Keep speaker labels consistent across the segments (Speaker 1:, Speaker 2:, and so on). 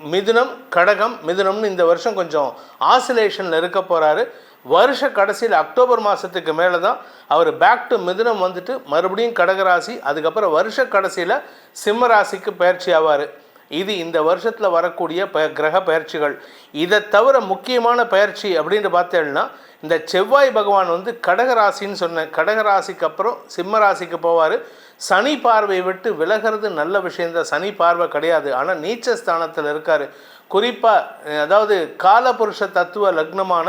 Speaker 1: மிதுனம் கடகம் மிதுனம்னு இந்த வருஷம் கொஞ்சம் ஆசிலேஷனில் இருக்க போகிறாரு வருஷ கடைசியில் அக்டோபர் மாதத்துக்கு மேலே தான் அவர் பேக் டு மிதுனம் வந்துட்டு மறுபடியும் கடகராசி அதுக்கப்புறம் வருஷ கடைசியில் சிம்ம ராசிக்கு பயிற்சி ஆவார். இது இந்த வருஷத்தில் வரக்கூடிய ப கிரக பயிற்சிகள். இதை தவிர முக்கியமான பயிற்சி அப்படின்னு பார்த்தேன்னா இந்த செவ்வாய் பகவான் வந்து கடகராசின்னு சொன்னேன் கடகராசிக்கு அப்புறம் சிம்ம ராசிக்கு போவார். சனி பார்வை விட்டு விலகிறது நல்ல விஷயந்தான் சனி பார்வை கிடையாது. ஆனால் நீச்ச ஸ்தானத்தில் இருக்கார். குறிப்பாக அதாவது காலபுருஷ தத்துவ லக்னமான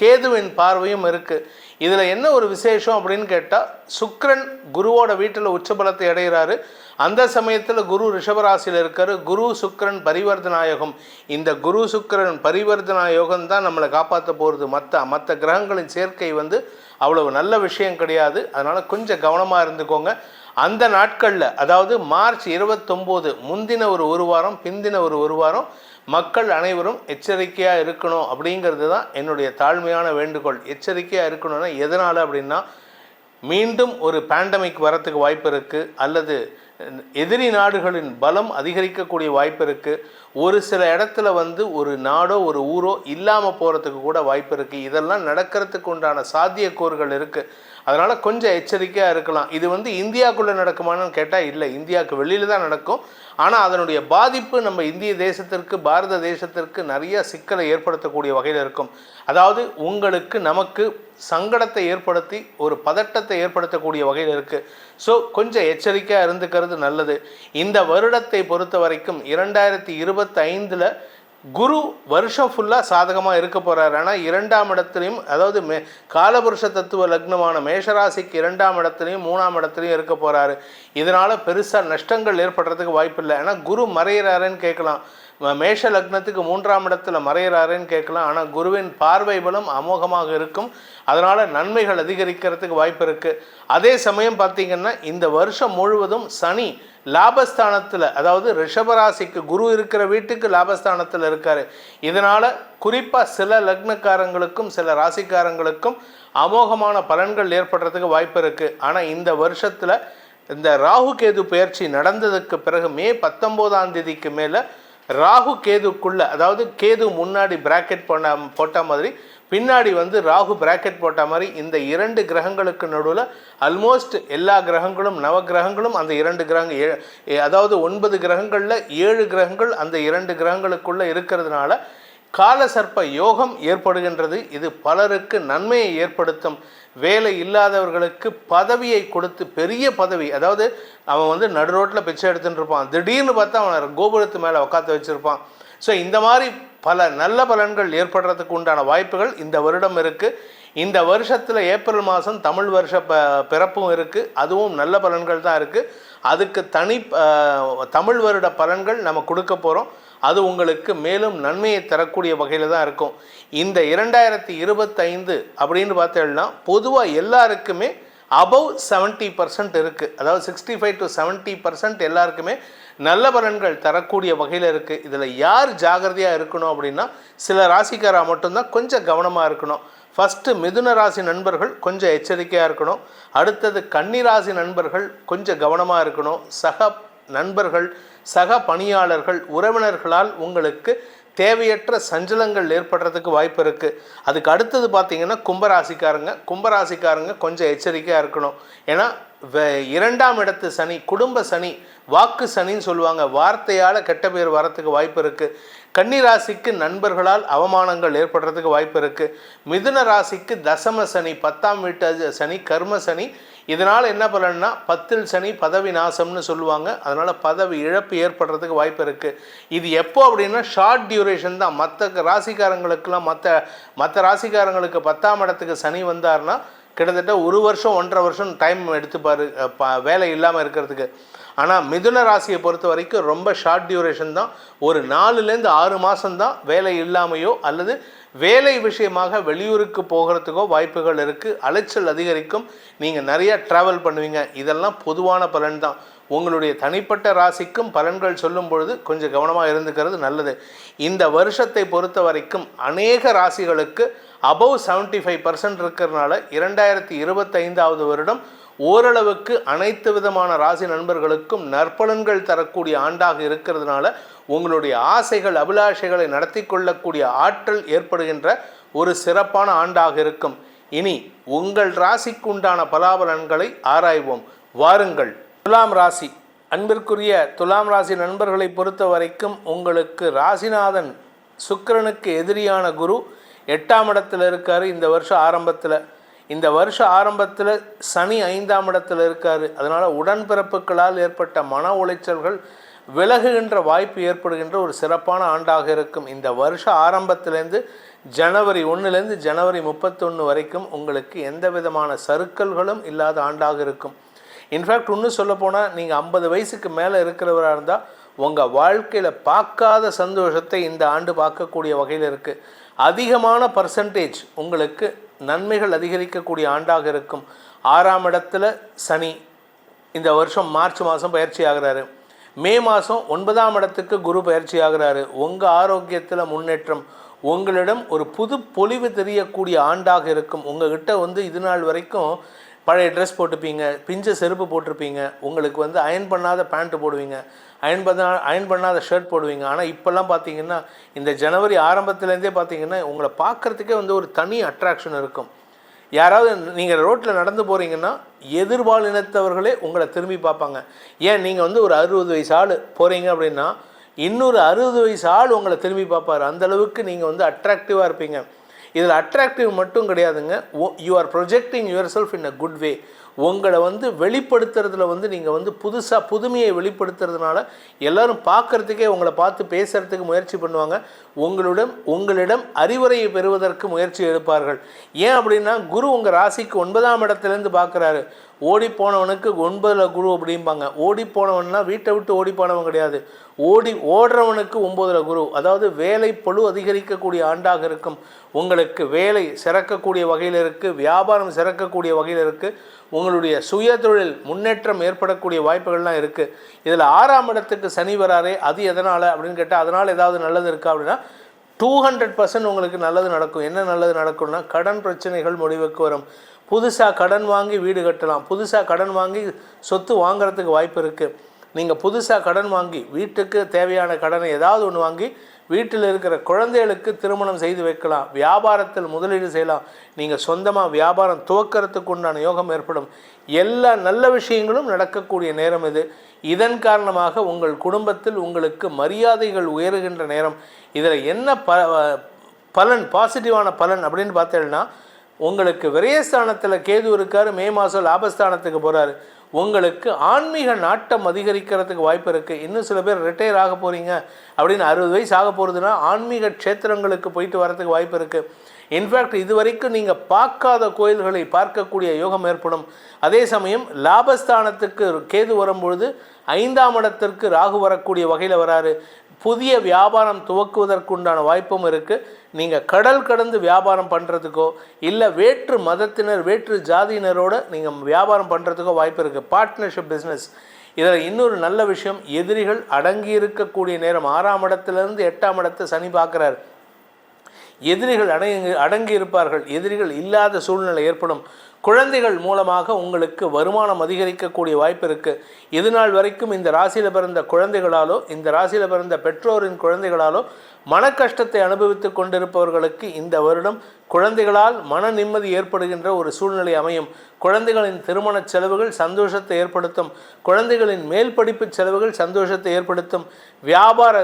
Speaker 1: கேதுவின் பார்வையும் இருக்குது இதில் என்ன ஒரு விசேஷம் அப்படின்னு கேட்டால் சுக்ரன் குருவோட வீட்டில் உச்சபலத்தை அடைகிறாரு. அந்த சமயத்தில் குரு ரிஷபராசியில் இருக்கார். குரு சுக்ரன் பரிவர்த்தனாயோகம். இந்த குரு சுக்ரன் பரிவர்த்தனாயோகம் தான் நம்மளை காப்பாற்ற போகிறது மற்ற மற்ற கிரகங்களின் சேர்க்கை வந்து அவ்வளவு நல்ல விஷயம் கிடையாது. அதனால் கொஞ்சம் கவனமாக இருந்துக்கோங்க. அந்த நாட்களில் அதாவது மார்ச் இருபத்தொம்போது முந்தின ஒரு ஒரு வாரம் பிந்தின ஒரு ஒரு வாரம் மக்கள் அனைவரும் எச்சரிக்கையாக இருக்கணும் அப்படிங்கிறது தான் என்னுடைய தாழ்மையான வேண்டுகோள். எச்சரிக்கையாக இருக்கணும்னா எதனால் அப்படின்னா மீண்டும் ஒரு பேண்டமிக் வரத்துக்கு வாய்ப்பு இருக்குது அல்லது எதிரி நாடுகளின் பலம் அதிகரிக்கக்கூடிய வாய்ப்பு இருக்குது ஒரு சில இடத்துல வந்து ஒரு நாடோ ஒரு ஊரோ இல்லாமல் போகிறதுக்கு கூட வாய்ப்பு இருக்குது இதெல்லாம் நடக்கிறதுக்கு உண்டான சாத்தியக்கூறுகள் இருக்குது அதனால் கொஞ்சம் எச்சரிக்கையாக இருக்கலாம். இது வந்து இந்தியாவுக்குள்ளே நடக்குமான்னு கேட்டால் இல்லை. இந்தியாவுக்கு வெளியில் தான் நடக்கும். ஆனால் அதனுடைய பாதிப்பு நம்ம இந்திய தேசத்திற்கு பாரத தேசத்திற்கு நிறைய சிக்கலை ஏற்படுத்தக்கூடிய வகையில் இருக்கும். அதாவது உங்களுக்கு நமக்கு சங்கடத்தை ஏற்படுத்தி ஒரு பதட்டத்தை ஏற்படுத்தக்கூடிய வகையில் இருக்குது ஸோ கொஞ்சம் எச்சரிக்கையாக இருந்துக்கிறது நல்லது. இந்த வருடத்தை பொறுத்த வரைக்கும் இரண்டாயிரத்தி இருபத்தைந்தில் குரு வருஷம் ஃபுல்லாக சாதகமாக இருக்க போகிறார் ஆனால் இரண்டாம் இடத்துலையும் அதாவது மே காலபுருஷ தத்துவ லக்னமான மேஷராசிக்கு இரண்டாம் இடத்துலையும் மூணாம் இடத்துலையும் இருக்க போகிறாரு இதனால் பெருசாக நஷ்டங்கள் ஏற்படுறதுக்கு வாய்ப்பில்லை. ஏன்னா குரு மறையிறாருன்னு கேட்கலாம். மேஷ லக்னத்துக்கு மூன்றாம் இடத்துல மறையிறாருன்னு கேட்கலாம். ஆனால் குருவின் பார்வை பலம் அமோகமாக இருக்கும். அதனால் நன்மைகள் அதிகரிக்கிறதுக்கு வாய்ப்பு இருக்குது அதே சமயம் பார்த்தீங்கன்னா இந்த வருஷம் முழுவதும் சனி லாபஸ்தானத்தில் அதாவது ரிஷபராசிக்கு குரு இருக்கிற வீட்டுக்கு லாபஸ்தானத்தில் இருக்கார். இதனால் குறிப்பாக சில லக்னக்காரங்களுக்கும் சில ராசிக்காரங்களுக்கும் அமோகமான பலன்கள் ஏற்படுறதுக்கு வாய்ப்பு இருக்குது ஆனால் இந்த வருஷத்தில் இந்த ராகு கேது பயிற்சி நடந்ததுக்கு பிறகு மே பத்தொம்போதாம் தேதிக்கு மேலே ராகு கேதுக்குள்ளே அதாவது கேது முன்னாடி பிராக்கெட் பண்ண போட்ட மாதிரி பின்னாடி வந்து ராகு பிராக்கெட் போட்ட மாதிரி இந்த இரண்டு கிரகங்களுக்கு நடுவில் ஆல்மோஸ்ட் எல்லா கிரகங்களும் நவ கிரகங்களும் அந்த இரண்டு கிரகங்கள் ஏ- அதாவது ஒன்பது கிரகங்களில் ஏழு கிரகங்கள் அந்த இரண்டு கிரகங்களுக்குள்ளே இருக்கிறதுனால காலசர்ப்ப யோகம் ஏற்படுகின்றது. இது பலருக்கு நன்மையை ஏற்படுத்தும். வேலை இல்லாதவர்களுக்கு பதவியை கொடுத்து பெரிய பதவி அதாவது அவன் வந்து நடு ரோட்டில் பிச்சை எடுத்துட்டு இருப்பான். திடீர்னு பார்த்தா அவனை கோபுரத்து மேலே உட்காந்து வச்சுருப்பான். ஸோ இந்த மாதிரி பல நல்ல பலன்கள் ஏற்படுறதுக்கு உண்டான வாய்ப்புகள் இந்த வருடம் இருக்குது இந்த வருஷத்தில் ஏப்ரல் மாதம் தமிழ் வருஷ ப பிறப்பும் இருக்குது அதுவும் நல்ல பலன்கள் தான் இருக்குது அதுக்கு தனி தமிழ் வருட பலன்கள் நம்ம கொடுக்க போகிறோம் அது உங்களுக்கு மேலும் நன்மையை தரக்கூடிய வகையில் தான் இருக்கும். இந்த இரண்டாயிரத்தி இருபத்தைந்து அப்படின்னு பார்த்தோம்னா பொதுவாக எல்லாருக்குமே அபவ் செவன்ட்டி பர்சன்ட் இருக்குது அதாவது sixty five to seventy percent எல்லாருக்குமே நல்ல பலன்கள் தரக்கூடிய வகையில் இருக்குது இதில் யார் ஜாகிரதையாக இருக்கணும் அப்படின்னா சில ராசிக்காராக மட்டும்தான் கொஞ்சம் கவனமாக இருக்கணும். ஃபஸ்ட்டு மிதுன ராசி நண்பர்கள் கொஞ்சம் எச்சரிக்கையாக இருக்கணும். அடுத்தது கன்னி ராசி நண்பர்கள் கொஞ்சம் கவனமாக இருக்கணும். சக நண்பர்கள் சக பணியாளர்கள் உறவினர்களால் உங்களுக்கு தேவையற்ற சஞ்சலங்கள் ஏற்படுறதுக்கு வாய்ப்பு இருக்குது அதுக்கு அடுத்தது பார்த்தீங்கன்னா கும்பராசிக்காரங்க. கும்பராசிக்காரங்க கொஞ்சம் எச்சரிக்கையாக இருக்கணும். ஏன்னா இரண்டாம் இடத்து சனி குடும்ப சனி வாக்கு சனின்னு சொல்லுவாங்க. வார்த்தையால் கெட்ட பேர் வரத்துக்கு வாய்ப்பு இருக்குது கன்னி ராசிக்கு நண்பர்களால் அவமானங்கள் ஏற்படுறதுக்கு வாய்ப்பு இருக்குது மிதுன ராசிக்கு தசம சனி பத்தாம் வீட்டு சனி கர்ம சனி இதனால் என்ன பலன்னா பத்தில் சனி பதவி நாசம்னு சொல்லுவாங்க. அதனால் பதவி இழப்பு ஏற்படுறதுக்கு வாய்ப்பு இருக்குது இது எப்போ அப்படின்னா ஷார்ட் டியூரேஷன் தான். மற்ற ராசிக்காரங்களுக்கெல்லாம் மற்ற மற்ற ராசிக்காரங்களுக்கு பத்தாம் இடத்துக்கு சனி வந்தார்னா கிட்டத்தட்ட ஒரு வருஷம் ஒன்றரை வருஷம் டைம் எடுத்துப்பார். வேலை இல்லாமல் இருக்கிறதுக்கு. ஆனால் மிதுன ராசியை பொறுத்த வரைக்கும் ரொம்ப ஷார்ட் டியூரேஷன் தான். ஒரு நாலுலேருந்து ஆறு மாதம்தான் வேலை இல்லாமையோ அல்லது வேலை விஷயமாக வெளியூருக்கு போகிறதுக்கோ வாய்ப்புகள் இருக்குது அலைச்சல் அதிகரிக்கும். நீங்கள் நிறைய ட்ராவல் பண்ணுவீங்க. இதெல்லாம் பொதுவான பலன் தான். உங்களுடைய தனிப்பட்ட ராசிக்கும் பலன்கள் சொல்லும் பொழுது கொஞ்சம் கவனமாக இருந்துக்கிறது நல்லது. இந்த வருஷத்தை பொறுத்த வரைக்கும் அநேக ராசிகளுக்கு அபவ் செவன்ட்டி ஃபைவ் பர்சன்ட் இருக்கிறதுனால இரண்டாயிரத்தி இருபத்தைந்தாவது வருடம் ஓரளவுக்கு அனைத்து விதமான ராசி நண்பர்களுக்கும் நற்பலன்கள் தரக்கூடிய ஆண்டாக இருக்கிறதுனால உங்களுடைய ஆசைகள் அபிலாஷைகளை நடத்தி கொள்ளக்கூடிய ஆற்றல் ஏற்படுகின்ற ஒரு சிறப்பான ஆண்டாக இருக்கும். இனி உங்கள் ராசிக்கு உண்டான பலாபலன்களை ஆராய்வோம். வாருங்கள். துலாம் ராசி. அன்பிற்குரிய துலாம் ராசி நண்பர்களை பொறுத்த வரைக்கும் உங்களுக்கு ராசிநாதன் சுக்கிரனுக்கு எதிரியான குரு எட்டாம் இடத்தில் இருக்கார். இந்த வருஷம் ஆரம்பத்தில் இந்த வருஷ ஆரம்பத்தில் சனி ஐந்தாம் இடத்துல இருக்கார். அதனால் உடன்பிறப்புகளால் ஏற்பட்ட மன உளைச்சல்கள் விலகுகின்ற வாய்ப்பு ஏற்படுகின்ற ஒரு சிறப்பான ஆண்டாக இருக்கும். இந்த வருஷ ஆரம்பத்திலேருந்து ஜனவரி ஒன்றுலேருந்து ஜனவரி முப்பத்தொன்று வரைக்கும் உங்களுக்கு எந்த விதமான சருக்கல்களும் இல்லாத ஆண்டாக இருக்கும். இன்ஃபேக்ட் இன்னும் சொல்லப்போனால் நீங்கள் ஐம்பது வயசுக்கு மேலே இருக்கிறவராக இருந்தால் உங்கள் வாழ்க்கையில் பார்க்காத சந்தோஷத்தை இந்த ஆண்டு பார்க்கக்கூடிய வகையில் இருக்குது அதிகமான பர்சன்டேஜ் உங்களுக்கு நன்மைகள் அதிகரிக்கக்கூடிய ஆண்டாக இருக்கும். ஆறாம் இடத்துல சனி இந்த வருஷம் மார்ச் மாதம் பயிற்சி ஆகிறாரு. மே மாதம் ஒன்பதாம் இடத்துக்கு குரு பயிற்சி ஆகிறாரு. உங்கள் ஆரோக்கியத்தில் முன்னேற்றம் உங்களிடம் ஒரு புது பொலிவு தெரியக்கூடிய ஆண்டாக இருக்கும். உங்கள்கிட்ட வந்து இது நாள் வரைக்கும் பழைய ட்ரெஸ் போட்டுப்பீங்க பிஞ்ச செருப்பு போட்டிருப்பீங்க. உங்களுக்கு வந்து அயன் பண்ணாத பேண்ட்டு போடுவீங்க. அயன் பண்ண அயன் பண்ணாத ஷர்ட் போடுவீங்க. ஆனால் இப்போல்லாம் பார்த்தீங்கன்னா இந்த ஜனவரி ஆரம்பத்துலேருந்தே பார்த்தீங்கன்னா உங்களை பார்க்குறதுக்கே வந்து ஒரு தனி அட்ராக்ஷன் இருக்கும். யாராவது நீங்கள் ரோட்டில் நடந்து போகிறீங்கன்னா எதிர்பாலினத்தவர்களே உங்களை திரும்பி பார்ப்பாங்க. ஏன் நீங்கள் வந்து ஒரு அறுபது வயசு ஆள் போகிறீங்க அப்படின்னா இன்னொரு அறுபது வயசு ஆள் உங்களை திரும்பி பார்ப்பார். அந்தளவுக்கு நீங்கள் வந்து அட்ராக்டிவாக இருப்பீங்க. இதில் அட்ராக்டிவ் மட்டும் கிடையாதுங்க. You are projecting yourself in a good way உங்களை வந்து வெளிப்படுத்துறதுல வந்து நீங்கள் வந்து புதுசாக புதுமையை வெளிப்படுத்துறதுனால எல்லோரும் பார்க்கறதுக்கே உங்களை பார்த்து பேசுகிறதுக்கு முயற்சி பண்ணுவாங்க. உங்களிடம் உங்களிடம் அறிவுரையை பெறுவதற்கு முயற்சி எடுப்பார்கள். ஏன் அப்படின்னா குரு உங்கள் ராசிக்கு ஒன்பதாம் இடத்துலேருந்து பார்க்குறாரு. ஓடி போனவனுக்கு ஒன்பதில் குரு அப்படிம்பாங்க. ஓடி போனவன்னா வீட்டை விட்டு ஓடி போனவன் கிடையாது. ஓடி ஓடுறவனுக்கு ஒன்பதில் குரு அதாவது வேலை பழு அதிகரிக்கக்கூடிய ஆண்டாக இருக்கும். உங்களுக்கு வேலை சிறக்கக்கூடிய வகையில் இருக்குது வியாபாரம் சிறக்கக்கூடிய வகையில் இருக்குது உங்களுடைய சுய தொழில் முன்னேற்றம் ஏற்படக்கூடிய வாய்ப்புகள்லாம் இருக்குது இதில் ஆறாம் இடத்துக்கு சனி வராரே அது எதனால் அப்படின்னு கேட்டால் அதனால் ஏதாவது நல்லது இருக்கா அப்படின்னா டூ ஹண்ட்ரட் பர்சன்ட் உங்களுக்கு நல்லது நடக்கும். என்ன நல்லது நடக்கும்னா கடன் பிரச்சனைகள் முடிவுக்கு வரும். புதுசாக கடன் வாங்கி வீடு கட்டலாம். புதுசாக கடன் வாங்கி சொத்து வாங்குறதுக்கு வாய்ப்பு இருக்குது நீங்கள் புதுசாக கடன் வாங்கி வீட்டுக்கு தேவையான கடனை ஏதாவது ஒன்று வாங்கி வீட்டில் இருக்கிற குழந்தைகளுக்கு திருமணம் செய்து வைக்கலாம். வியாபாரத்தில் முதலீடு செய்யலாம். நீங்கள் சொந்தமாக வியாபாரம் துவக்கிறதுக்கு உண்டான யோகம் ஏற்படும். எல்லா நல்ல விஷயங்களும் நடக்கக்கூடிய நேரம் இது. இதன் காரணமாக உங்கள் குடும்பத்தில் உங்களுக்கு மரியாதைகள் உயருகின்ற நேரம். இதில் என்ன ப பலன் பாசிட்டிவான பலன் அப்படின்னு பார்த்தீங்கன்னா உங்களுக்கு விரயஸ்தானத்தில் கேது இருக்கார் மே மாதம் லாபஸ்தானத்துக்கு போகிறாரு உங்களுக்கு ஆன்மீக நாட்டம் அதிகரிக்கிறதுக்கு வாய்ப்பு இருக்குது இன்னும் சில பேர் ரிட்டையர் ஆக போகிறீங்க அப்படின்னு அறுபது வயசு ஆக போகிறதுனா ஆன்மீக க்ஷேத்திரங்களுக்கு போயிட்டு வரதுக்கு வாய்ப்பு இருக்குது இன்ஃபேக்ட் இது வரைக்கும் நீங்கள் பார்க்காத கோயில்களை பார்க்கக்கூடிய யோகம் ஏற்படும். அதே சமயம் லாபஸ்தானத்துக்கு கேது வரும்பொழுது ஐந்தாம் இடத்திற்கு ராகு வரக்கூடிய வகையில் வராரு. புதிய வியாபாரம் துவக்குவதற்குண்டான வாய்ப்பும் இருக்குது நீங்கள் கடல் கடந்து வியாபாரம் பண்ணுறதுக்கோ இல்லை வேற்று மதத்தினர் வேற்று ஜாதியினரோட நீங்கள் வியாபாரம் பண்ணுறதுக்கோ வாய்ப்பு இருக்குது பார்ட்னர்ஷிப் பிஸ்னஸ் இதில் இன்னொரு நல்ல விஷயம் எதிரிகள் அடங்கி இருக்கக்கூடிய நேரம் ஆறாம் இடத்துலேருந்து எட்டாம் இடத்தை சனி பார்க்குறாரு. எதிரிகள் அடங்கி அடங்கி இருப்பார்கள் எதிரிகள் இல்லாத சூழ்நிலை ஏற்படும். குழந்தைகள் மூலமாக உங்களுக்கு வருமானம் அதிகரிக்கக்கூடிய வாய்ப்பு இருக்குது இது நாள் வரைக்கும் இந்த ராசியில் பிறந்த குழந்தைகளாலோ இந்த ராசியில் பிறந்த பெற்றோரின் குழந்தைகளாலோ மன கஷ்டத்தை அனுபவித்து கொண்டிருப்பவர்களுக்கு இந்த வருடம் குழந்தைகளால் மன நிம்மதி ஏற்படுகின்ற ஒரு சூழ்நிலை அமையும். குழந்தைகளின் திருமண செலவுகள் சந்தோஷத்தை ஏற்படுத்தும். குழந்தைகளின் மேல் படிப்பு செலவுகள் சந்தோஷத்தை ஏற்படுத்தும். வியாபார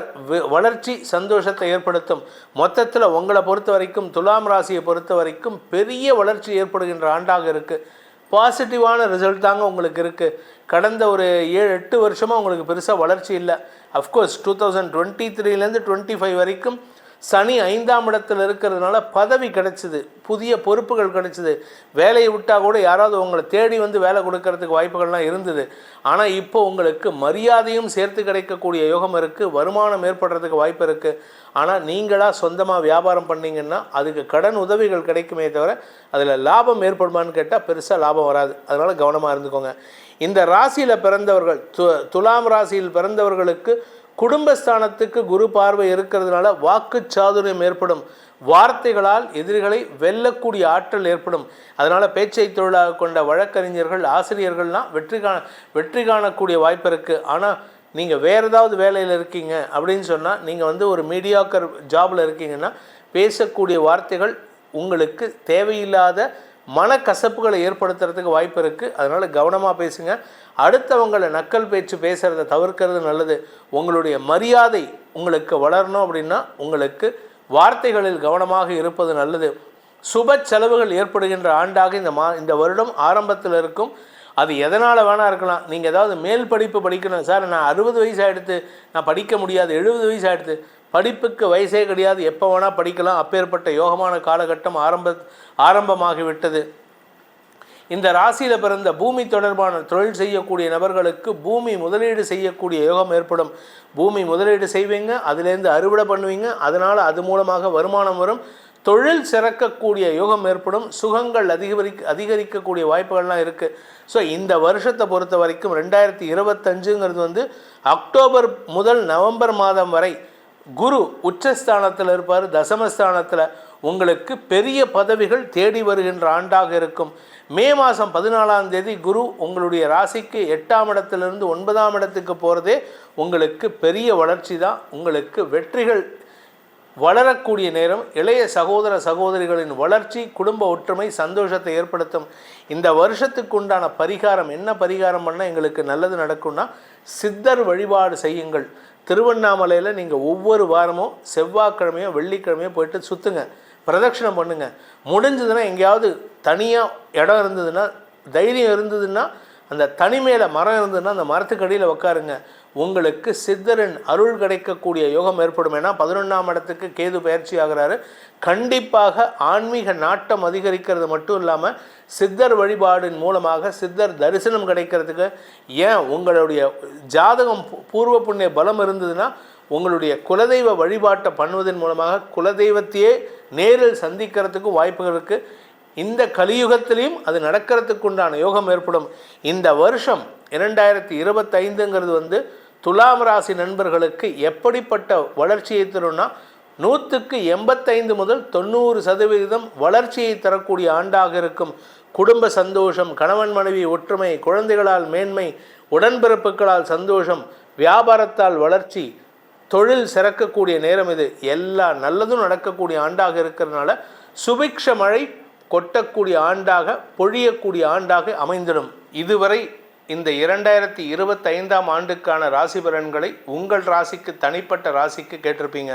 Speaker 1: வளர்ச்சி சந்தோஷத்தை ஏற்படுத்தும். மொத்தத்தில் உங்களை பொறுத்த வரைக்கும் துலாம் ராசியை பொறுத்த வரைக்கும் பெரிய வளர்ச்சி ஏற்படுகின்ற ஆண்டாக இருக்குது பாசிட்டிவான ரிசல்ட் தாங்க உங்களுக்கு இருக்குது கடந்த ஒரு ஏழு எட்டு வருஷமாக உங்களுக்கு பெருசாக வளர்ச்சி இல்லை. Of course two thousand twenty த்ரீலேருந்து twenty five வரைக்கும் சனி ஐந்தாம் இடத்துல இருக்கிறதுனால பதவி கிடைச்சிது புதிய பொறுப்புகள் கிடைச்சிது. வேலையை விட்டால் கூட யாராவது உங்களை தேடி வந்து வேலை கொடுக்கறதுக்கு வாய்ப்புகள்லாம் இருந்தது. ஆனால் இப்போ உங்களுக்கு மரியாதையும் சேர்த்து கிடைக்கக்கூடிய யோகம் இருக்குது வருமானம் ஏற்படுறதுக்கு வாய்ப்பு இருக்குது ஆனால் நீங்களாக சொந்தமாக வியாபாரம் பண்ணிங்கன்னா அதுக்கு கடன் உதவிகள் கிடைக்குமே தவிர அதில் லாபம் ஏற்படுமான்னு கேட்டால் பெருசாக லாபம் வராது. அதனால் கவனமாக இருந்துக்கோங்க. இந்த ராசியில் பிறந்தவர்கள் து துலாம் ராசியில் பிறந்தவர்களுக்கு குடும்பஸ்தானத்துக்கு குரு பார்வை இருக்கிறதுனால வாக்கு சாதுரியம் ஏற்படும். வார்த்தைகளால் எதிரிகளை வெல்லக்கூடிய ஆற்றல் ஏற்படும். அதனால் பேச்சை தொழிலாக கொண்ட வழக்கறிஞர்கள் ஆசிரியர்கள்லாம் வெற்றி காண வெற்றி காணக்கூடிய வாய்ப்பு இருக்குது ஆனால் நீங்கள் வேறு ஏதாவது வேலையில் இருக்கீங்க அப்படின்னு சொன்னால் நீங்கள் வந்து ஒரு மீடியாக்கர் ஜாபில் இருக்கீங்கன்னா பேசக்கூடிய வார்த்தைகள் உங்களுக்கு தேவையில்லாத மனக்கசப்புகளை ஏற்படுத்துறதுக்கு வாய்ப்பு இருக்குது அதனால் கவனமாக பேசுங்க. அடுத்தவங்களை நக்கல் பேச்சு பேசுகிறத தவிர்க்கிறது நல்லது. உங்களுடைய மரியாதை உங்களுக்கு வளரணும் அப்படின்னா உங்களுக்கு வார்த்தைகளில் கவனமாக இருப்பது நல்லது. சுப செலவுகள் ஏற்படுகின்ற ஆண்டாக இந்த மா இந்த வருடம் ஆரம்பத்தில் இருக்கும். அது எதனால் வேணா இருக்கலாம். நீங்கள் ஏதாவது மேல் படிப்பு படிக்கணும். சார் நான் அறுபது வயசு ஆகிடுத்து நான் படிக்க முடியாது. எழுபது வயசு ஆகிடுத்து படிப்புக்கு வயசே கிடையாது. எப்போ வேணால் படிக்கலாம். அப்பேற்பட்ட யோகமான காலகட்டம் ஆரம்ப ஆரம்பமாகிவிட்டது. இந்த ராசியில் பிறந்த பூமி தொடர்பான தொழில் செய்யக்கூடிய நபர்களுக்கு பூமி முதலீடு செய்யக்கூடிய யோகம் ஏற்படும். பூமி முதலீடு செய்வீங்க அதுலேருந்து அறுவடை பண்ணுவீங்க அதனால் அது மூலமாக வருமானம் வரும். தொழில் சிறக்கக்கூடிய யோகம் ஏற்படும். சுகங்கள் அதிகரிக்க அதிகரிக்கக்கூடிய வாய்ப்புகள்லாம் இருக்குது ஸோ இந்த வருஷத்தை பொறுத்த வரைக்கும் ரெண்டாயிரத்தி இருபத்தஞ்சுங்கிறது வந்து அக்டோபர் முதல் நவம்பர் மாதம் வரை குரு உச்சஸ்தானத்தில் இருப்பார் தசமஸ்தானத்தில். உங்களுக்கு பெரிய பதவிகள் தேடி வருகின்ற ஆண்டாக இருக்கும். மே மாதம் பதினாலாம் தேதி குரு உங்களுடைய ராசிக்கு எட்டாம் இடத்திலிருந்து ஒன்பதாம் இடத்துக்கு போகிறதே உங்களுக்கு பெரிய வளர்ச்சி தான் உங்களுக்கு வெற்றிகள் வளரக்கூடிய நேரம். இளைய சகோதர சகோதரிகளின் வளர்ச்சி குடும்ப ஒற்றுமை சந்தோஷத்தை ஏற்படுத்தும். இந்த வருஷத்துக்கு உண்டான பரிகாரம் என்ன பரிகாரம் பண்ணால் எங்களுக்கு நல்லது நடக்கும்னா சித்தர் வழிபாடு செய்யுங்கள். திருவண்ணாமலையில் நீங்கள் ஒவ்வொரு வாரமும் செவ்வாய்க்கிழமையோ வெள்ளிக்கிழமையோ போயிட்டு சுற்றுங்க பிரதட்சணம் பண்ணுங்க. முடிஞ்சதுன்னா எங்கேயாவது தனியாக இடம் இருந்ததுன்னா தைரியம் இருந்ததுன்னா அந்த தனிமையில் மரம் இருந்ததுன்னா அந்த மரத்துக்கடியில் உட்காருங்க உங்களுக்கு சித்தரின் அருள் கிடைக்கக்கூடிய யோகம் ஏற்படும். ஏன்னா பதினொன்றாம் இடத்துக்கு கேது பயிற்சி ஆகிறாரு. கண்டிப்பாக ஆன்மீக நாட்டம் அதிகரிக்கிறது மட்டும் இல்லாமல் சித்தர் வழிபாடின் மூலமாக சித்தர் தரிசனம் கிடைக்கிறதுக்கு ஏன் உங்களுடைய ஜாதகம் பூர்வ புண்ணிய பலம் இருந்ததுன்னா உங்களுடைய குலதெய்வ வழிபாட்டை பண்ணுவதன் மூலமாக குலதெய்வத்தையே நேரில் சந்திக்கிறதுக்கும் வாய்ப்புகள் இருக்குது இந்த கலியுகத்திலையும் அது நடக்கிறதுக்கு உண்டான யோகம் ஏற்படும். இந்த வருஷம் இரண்டாயிரத்தி இருபத்தைந்துங்கிறது வந்து துலாம் ராசி நண்பர்களுக்கு எப்படிப்பட்ட வளர்ச்சியை தரும்னா நூற்றுக்கு எண்பத்தைந்து முதல் தொண்ணூறு சதவிகிதம் வளர்ச்சியை தரக்கூடிய ஆண்டாக இருக்கும். குடும்ப சந்தோஷம் கணவன் மனைவி ஒற்றுமை குழந்தைகளால் மேன்மை உடன்பிறப்புகளால் சந்தோஷம் வியாபாரத்தால் வளர்ச்சி தொழில் சிறக்கக்கூடிய நேரம் இது. எல்லா நல்லதும் நடக்கக்கூடிய ஆண்டாக இருக்கிறதுனால சுபிக்ஷ மழை கொட்டக்கூடிய ஆண்டாக பொழியக்கூடிய ஆண்டாக அமைந்திடும். இதுவரை இந்த இரண்டாயிரத்தி இருபத்தைந்தாம் ஆண்டுக்கான ராசி பலன்களை உங்கள் ராசிக்கு தனிப்பட்ட ராசிக்கு கேட்டிருப்பீங்க.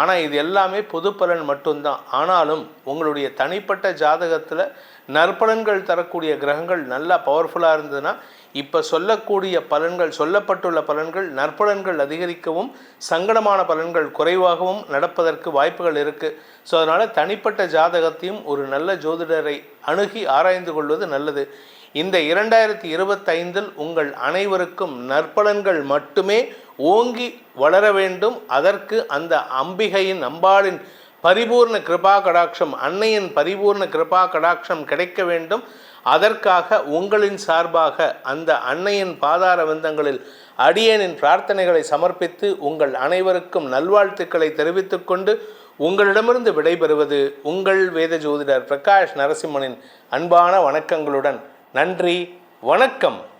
Speaker 1: ஆனால் இது எல்லாமே பொது பலன் மட்டும்தான். ஆனாலும் உங்களுடைய தனிப்பட்ட ஜாதகத்தில் நற்பலன்கள் தரக்கூடிய கிரகங்கள் நல்லா பவர்ஃபுல்லாக இருந்ததுன்னா இப்போ சொல்லக்கூடிய பலன்கள் சொல்லப்பட்டுள்ள பலன்கள் நற்பலன்கள் அதிகரிக்கவும் சங்கடமான பலன்கள் குறைவாகவும் நடப்பதற்கு வாய்ப்புகள் இருக்குது ஸோ அதனால் தனிப்பட்ட ஜாதகத்தையும் ஒரு நல்ல ஜோதிடரை அணுகி ஆராய்ந்து கொள்வது நல்லது. இந்த இரண்டாயிரத்தி இருபத்தைந்தில் உங்கள் அனைவருக்கும் நற்பலன்கள் மட்டுமே ஓங்கி வளர வேண்டும். அதற்கு அந்த அம்பிகையின் அம்பாளின் பரிபூர்ண கிருபா கடாட்சம் அன்னையின் பரிபூர்ண கிருபா கடாட்சம் கிடைக்க வேண்டும். அதற்காக உங்களின் சார்பாக அந்த அன்னையின் பாதார வந்தங்களில் அடியேனின் பிரார்த்தனைகளை சமர்ப்பித்து உங்கள் அனைவருக்கும் நல்வாழ்த்துக்களை தெரிவித்துக்கொண்டு உங்களிடமிருந்து விடைபெறுவது உங்கள் வேத ஜோதிடர் பிரகாஷ் நரசிம்மனின் அன்பான வணக்கங்களுடன் நன்றி வணக்கம்.